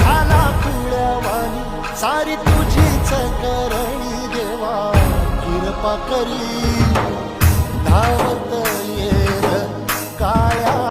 झाला तुळ्यावानी सारी तुझीच करणी देवा. कृपा करी.